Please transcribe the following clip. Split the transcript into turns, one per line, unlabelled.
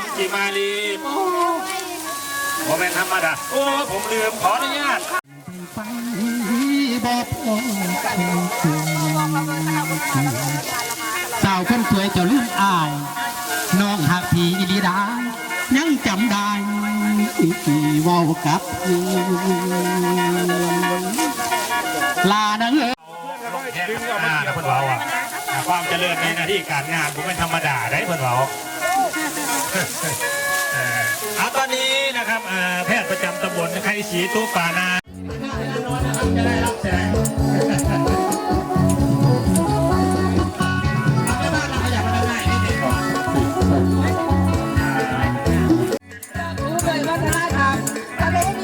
มจิมาลีโมเมนธรรมดาโอ้ผมลืมขออนุญาต
สาวคนสวยจะลืมอายน้องหักผีอิริดา ยังจำได้กี่วอกับลาเหนื้อ
ความเจริญในหน้าที่การงานผมเป็นธรรมดาได้เพื่อนเรา เอาตอนนี้นะครับแพทย์ประจำตำบลไคสีตู้ป่านาจะได้รับแสง
รู้เลยวัฒนธรรมประเพณี